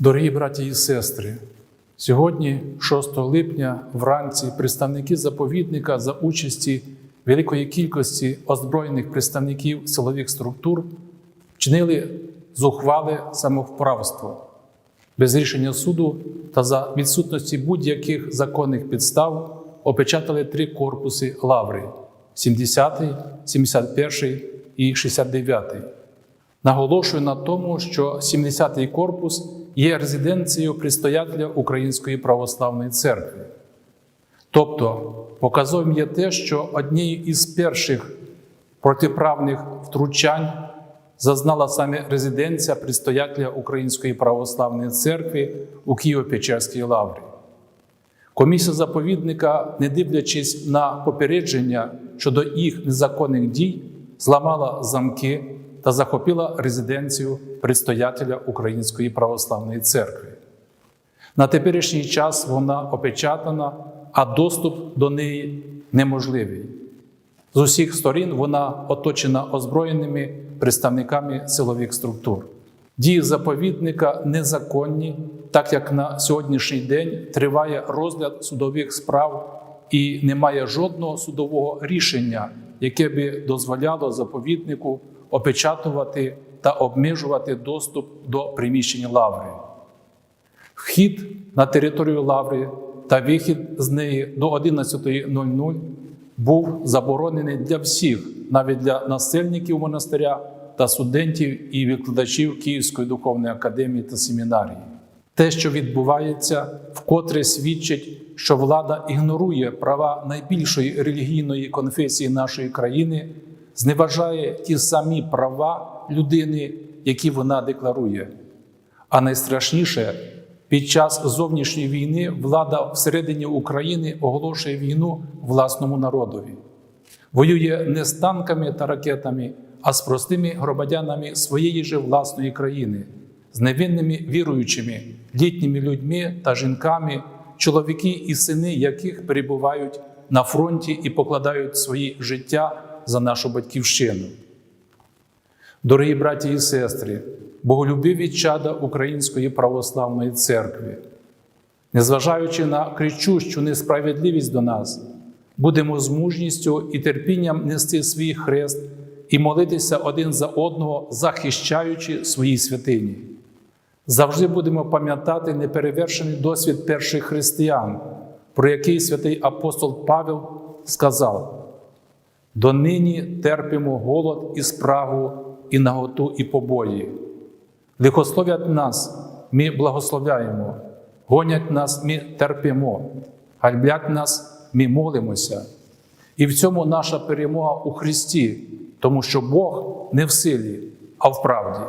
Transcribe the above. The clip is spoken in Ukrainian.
Дорогі браті і сестри, сьогодні, 6 липня, вранці, представники заповідника за участі великої кількості озброєних представників силових структур вчинили зухвале самовправство без рішення суду та за відсутності будь-яких законних підстав опечатали три корпуси лаври 70, 71 і 69. Наголошую на тому, що 70-й корпус є резиденцією предстоятеля Української православної церкви. Тобто, показовим є те, що однією із перших протиправних втручань зазнала саме резиденція предстоятеля Української православної церкви у Києво-Печерській лаврі. Комісія заповідника, не дивлячись на попередження щодо їх незаконних дій, зламала замки та захопила резиденцію предстоятеля Української православної церкви. На теперішній час вона опечатана, а доступ до неї неможливий. З усіх сторін вона оточена озброєними представниками силових структур. Дії заповідника незаконні, так як на сьогоднішній день триває розгляд судових справ і немає жодного судового рішення, яке би дозволяло заповіднику опечатувати та обмежувати доступ до приміщень лаври. Вхід на територію лаври та вихід з неї до 11.00 був заборонений для всіх, навіть для насельників монастиря та студентів і викладачів Київської духовної академії та семінарії. Те, що відбувається, вкотре свідчить, що влада ігнорує права найбільшої релігійної конфесії нашої країни, зневажає ті самі права людини, які вона декларує. А найстрашніше, під час зовнішньої війни влада всередині України оголошує війну власному народові, воює не з танками та ракетами, а з простими громадянами своєї же власної країни, з невинними віруючими, літніми людьми та жінками, чоловіки і сини яких перебувають на фронті і покладають свої життя за нашу батьківщину. Дорогі браті і сестри, боголюбиві чада Української православної церкви, незважаючи на кричущу несправедливість до нас, будемо з мужністю і терпінням нести свій хрест і молитися один за одного, захищаючи свої святині. Завжди будемо пам'ятати неперевершений досвід перших християн, про який святий апостол Павел сказав: донині терпимо голод і спрагу, і наготу, і побої. Лихословять нас, ми благословляємо, гонять нас, ми терпимо, гальблять нас, ми молимося. І в цьому наша перемога у Христі, тому що Бог не в силі, а в правді.